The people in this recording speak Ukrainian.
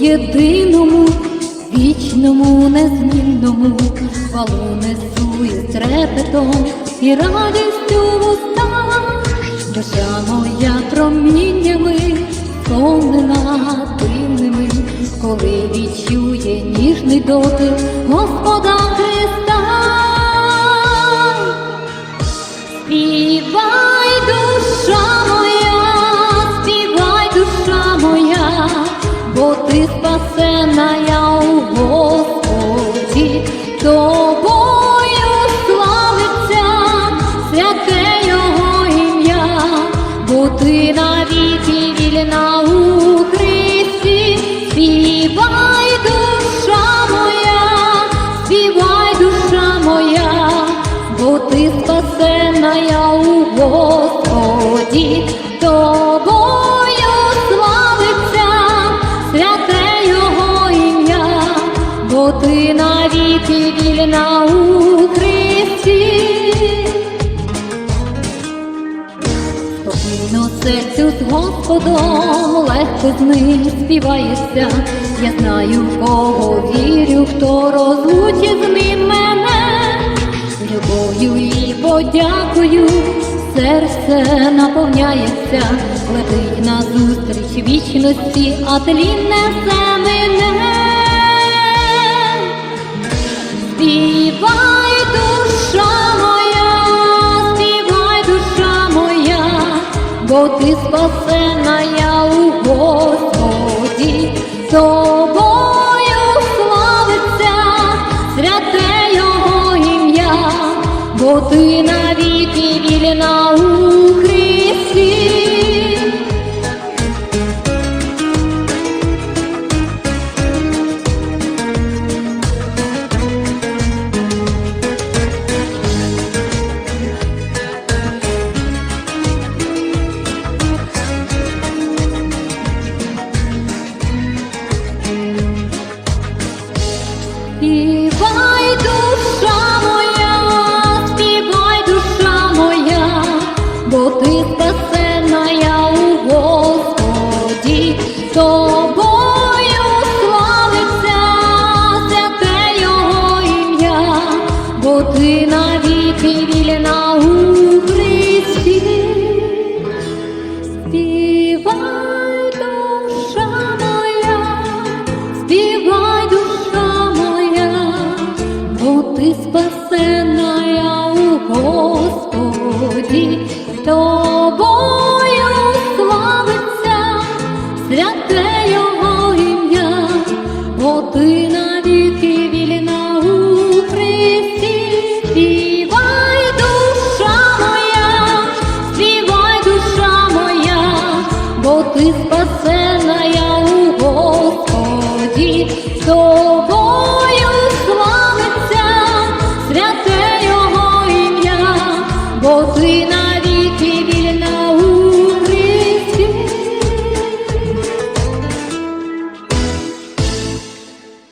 єдиному, вічному, незмінному, хвалу несу із трепетом і радістю в устах, душа моя проміннями, сповнена дивними, коли відчує ніжний дотик Господа Христа. Співай, тобою славиться святе Його ім'я, бо ти навіки вільна у Христі, співай, бо ти навіки вільна у Христі. Спокійно серцю з Господом легко з ним співаєшся. Я знаю, в кого вірю, хто розлучить з ним мене. Любов'ю і подякою серце наповняється, летить назустріч вічності, а тлін несе мене. Бо ти спасена я у Господі, тобою славиться святе Його ім'я, бо ти навіки Співай, душа моя, співай, душа моя, бо ти спасена у Господі, тобою славиться святе Його ім'я, бо ти навіки тобою славиться, святе його ім'я, бо ти навіки вільна у Христі, співай душа моя, співай душа моя, бо ти спасе.